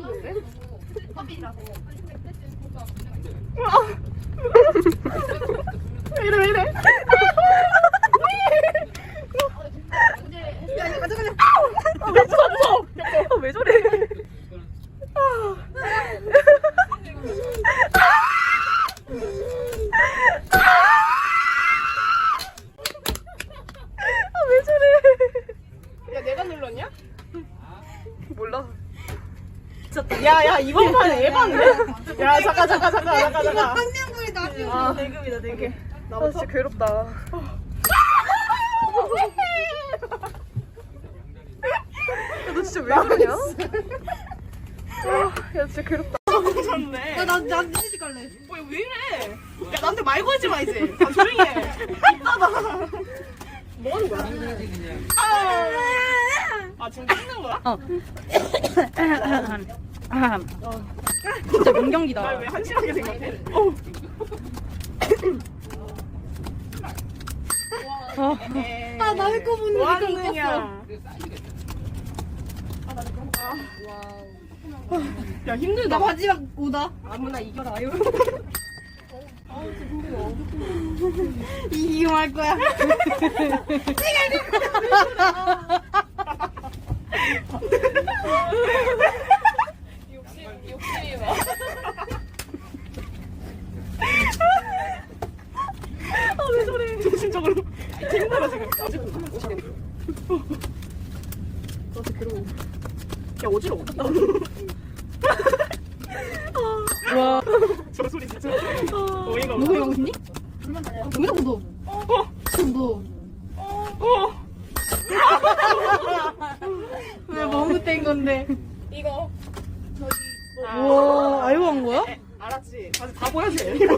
있는데? 컵이라고. 야, 야, 이번 판 에반데? 야, 잠깐, 잠깐, 잠깐, 잠깐, 잠깐. 학년부에 나중에. 아, 대금이다, 대금. 나 진짜 괴롭다. 야, 너 진짜 왜 그러냐? 아, 야, 진짜 괴롭다. 나, 나 미니지 갈래. 뭐야, 왜 이래? 야, 나한테 말 걸지 마, 이제. 다 조용히 해. 이따다. 뭐 하는 거야? 아, 아 지금 찍는 거야? 진짜 명경기다. 날왜 한심하게 생각해? 어. 아, 남의 거 보는 뭐 거 하는 웃겼어. 거냐? 야, 힘들다. 나 마지막 오다. 아무나 이겨라. 이기고 말 거야. 아, 왜 저래? 정신적으로. 힘들어, 지금. 나 진짜 괴로워. 야, 어지러워. 와. 저 소리 진짜. 어이가 없네. 누구 이러고 있니? 왜 자꾸 너? 어, 너. 어. 왜 멍때인 건데? 이거. 우와, 알고 한 거야? 알았지. 다시 다 보여줘. 이거